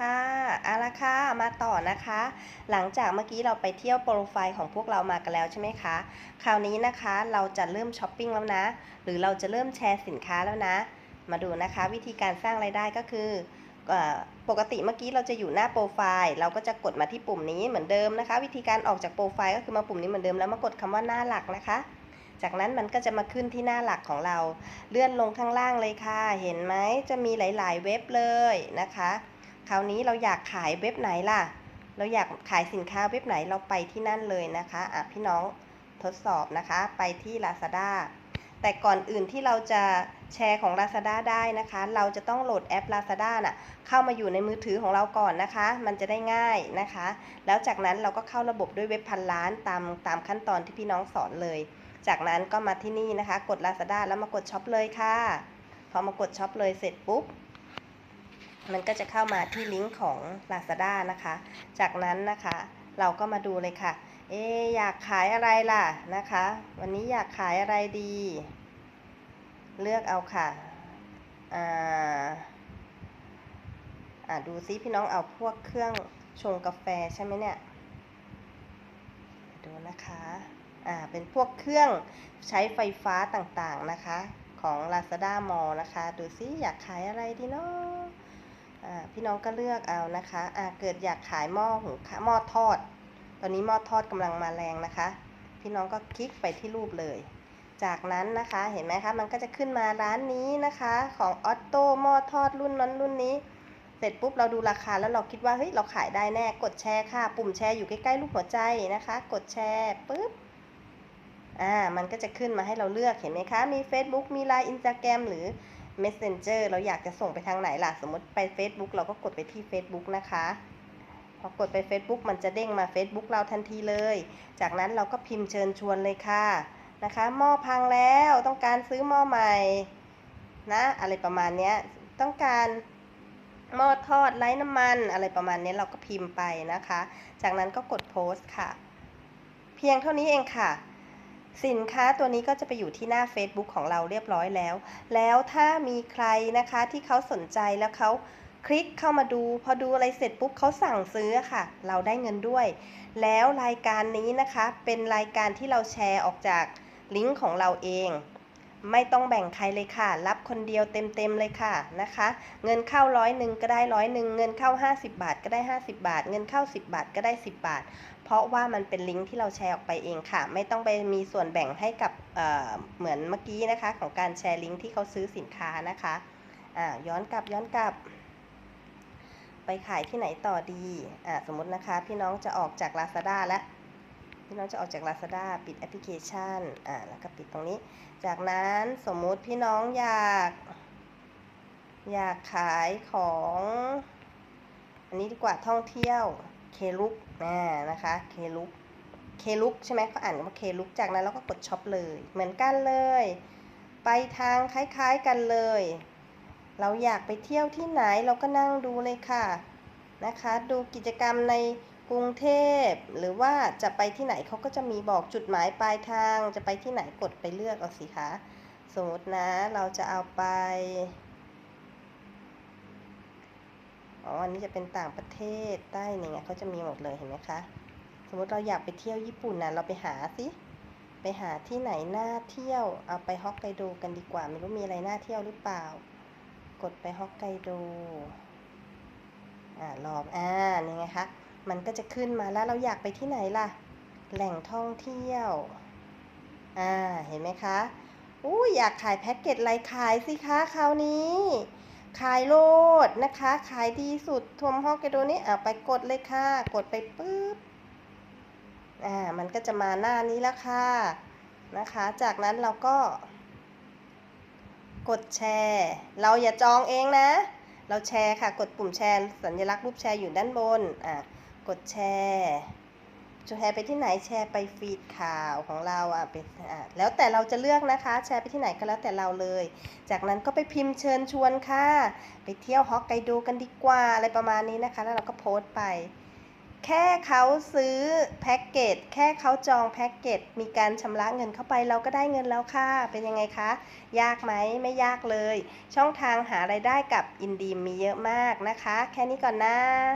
ค่ะเอาละค่ะ มาต่อนะคะ หลังจากเมื่อกี้เราไปเที่ยวโปรไฟล์ของพวกเรามากันแล้วใช่ไหมคะ คราวนี้นะคะเราจะเริ่มช้อปปิ้งแล้วนะ หรือเราจะเริ่มแชร์สินค้าแล้วนะ มาดูนะคะวิธีการสร้างไรายได้ก็คือเอ่อปกติเมื่อกี้เราจะอยู่หน้าโปรไฟล์ เราก็จะกดมาที่ปุ่มนี้เหมือนเดิมนะคะ วิธีการออกจากโปรไฟล์ก็คือมาปุ่มนี้เหมือนเดิมแล้วมากดคำว่าหน้าหลักนะคะ จากนั้นมันก็จะมาขึ้นที่หน้าหลักของเรา เลื่อนลงข้างล่างเลยค่ะ เห็นไหมจะมีหลาย ๆ เว็บเลยนะคะ คราวนี้เราอยากขายเว็บไหนล่ะ เราอยากขายสินค้าเว็บไหนเราไปที่นั่นเลยนะคะอะพี่น้องทดสอบนะคะ ไปที่ Lazada แต่ก่อนอื่นที่เราจะแชร์ของ Lazada ได้นะคะ เราจะต้องโหลดแอป Lazada น่ะเข้ามาอยู่ในมือถือของเราก่อนนะคะ มันจะได้ง่ายนะคะ แล้วจากนั้นเราก็เข้าระบบด้วยเว็บพันล้านตามตามขั้นตอนที่พี่น้องสอนเลย จากนั้นก็มาที่นี่นะคะ กด Lazada แล้วมากดช็อปเลยค่ะ พอมากดช็อปเลยเสร็จปุ๊บ มันก็จะเข้ามาที่ลิงก์ของ Lazada นะคะ จากนั้นนะคะเราก็มาดูเลยค่ะ เอ๊อยากขายอะไรล่ะนะคะ วันนี้อยากขายอะไรดี เลือกเอาค่ะ อ่า อ่าดูซิพี่น้องเอาพวกเครื่องชงกาแฟใช่ไหมเนี่ย ดูนะคะ อ่า เป็นพวกเครื่องใช้ไฟฟ้าต่างๆนะคะ ของ Lazada Mall นะคะ ดูซิอยากขายอะไรดีเนาะ พี่น้องก็เลือกเอานะคะอ่าเกิดอยากขายหม้อหุงข้าหม้อทอด ตอนนี้หม้อทอดกำลังมาแรงนะคะ พี่น้องก็คลิกไปที่รูปเลย จากนั้นนะคะเห็นไหมคะมันก็จะขึ้นมาร้านนี้นะคะ ของออตโต้หม้อทอดรุ่นนั้นรุ่นนี้ เสร็จปุ๊บเราดูราคาแล้วเราคิดว่าเฮ้ยเราขายได้แน่กดแชร์ค่ะ ปุ่มแชร์อยู่ใกล้ๆรูปหัวใจนะคะ กดแชร์ปุ๊บอ่ามันก็จะขึ้นมาให้เราเลือกเห็นไหมคะ มี Facebook มี Line Instagram หรือ Messenger เราอยากจะส่งไปทางไหนล่ะ สมมติไป Facebook เราก็กดไปที่ Facebook นะคะ พอกดไป Facebook มันจะเด้งมา Facebook เราทันทีเลย จากนั้นเราก็พิมพ์เชิญชวนเลยค่ะนะคะหม้อพังแล้วต้องการซื้อหม้อใหม่นะอะไรประมาณนี้ต้องการหม้อทอดไร้น้ำมัน อะไรประมาณนี้เราก็พิมพ์ไปนะคะ จากนั้นก็กดโพสต์ค่ะ เพียงเท่านี้เองค่ะ สินค้าตัวนี้ก็จะไปอยู่ที่หน้า Facebook ของเราเรียบร้อยแล้ว แล้วถ้ามีใครนะคะที่เขาสนใจแล้วเขาคลิกเข้ามาดู พอดูอะไรเสร็จปุ๊บเขาสั่งซื้อค่ะ เราได้เงินด้วย แล้วรายการนี้นะคะเป็นรายการที่เราแชร์ออกจากลิงก์ของเราเอง ไม่ต้องแบ่งใครเลยค่ะ รับคนเดียวเต็มๆเลยค่ะนะคะ เงินเข้าร้อยหนึ่งก็ได้ร้อยหนึ่งเงินเข้า 50 บาทก็ได้ 50 บาท เงินเข้า 10 บาทก็ได้ 10 บาท เพราะว่ามันเป็นลิงก์ที่เราแชร์ออกไปเองค่ะ ไม่ต้องไปมีส่วนแบ่งให้กับเเหมือนเมื่อกี้นะคะ ของการแชร์ลิงก์ที่เขาซื้อสินค้านะคะย้อนกลับย้อนกลับ ไปขายที่ไหนต่อดีอสมมตินะคะ พี่น้องจะออกจาก Lazada แล้ว พี่น้องจะออกจาก Lazada ปิดแอปพลิเคชันอ่าแล้วก็ปิดตรงนี้ จากนั้นสมมุติพี่น้องอยาก อยากขายของ อันนี้ดีกว่าท่องเที่ยวเคลุกอ่านะคะเคลุกเคลุกใช่ไหมเขาอ่านว่าเคลุกจากนั้นเราก็กดช็อปเลย เหมือนกันเลย ไปทางคล้ายๆกันเลย เราอยากไปเที่ยวที่ไหนเราก็นั่งดูเลยค่ะนะคะ ดูกิจกรรมใน กรุงเทพหรือว่าจะไปที่ไหนเขาก็จะมีบอกจุดหมายปลายทาง จะไปที่ไหนกดไปเลือกเอาสิคะสมมตินะเราจะเอาไปอ๋ออันนี้จะเป็นต่างประเทศใต้นี่ไงเขาจะมีหมดเลยเห็นไหมคะ สมมติเราอยากไปเที่ยวญี่ปุ่นนะเราไปหาสิไปหาที่ไหนน่าเที่ยวเอาไปฮอกไกโดกันดีกว่า ไม่รู้มีอะไรน่าเที่ยวหรือเปล่า กดไปฮอกไกโดอ่าลองอ่านี่ไงคะ มันก็จะขึ้นมาแล้วเราอยากไปที่ไหนล่ะ แหล่งท่องเที่ยว อ่า เห็นไหมคะอู้อยากขายแพ็กเกจอะไรขายสิคะคราวนี้ ขายโลดนะคะ ขายดีสุดทวมฮอกไกโดนี้อ่าไปกดเลยค่ะ กดไปปุ๊บ อ่า มันก็จะมาหน้านี้แล้วค่ะ นะคะ จากนั้นเราก็ กดแชร์ เราอย่าจองเองนะ เราแชร์ค่ะ กดปุ่มแชร์ สัญลักษณ์รูปแชร์อยู่ด้านบน อะ กดแชร์จะแชร์ไปที่ไหนแชร์ไปฟีดข่าวของเราอะเป็นอะแล้วแต่เราจะเลือกนะคะ แชร์ไปที่ไหนก็แล้วแต่เราเลย จากนั้นก็ไปพิมพ์เชิญชวนค่ะ ไปเที่ยวฮอกไกโดกันดีกว่าอะไรประมาณนี้นะคะ แล้วเราก็โพสต์ไป แค่เขาซื้อแพ็กเกจแค่เขาจองแพ็กเกจมีการชำระเงินเข้าไปเราก็ได้เงินแล้วค่ะ เป็นยังไงคะ ยากไหมไม่ยากเลย ช่องทางหารายได้กับอินดีมีเยอะมากนะคะ แค่นี้ก่อนนะ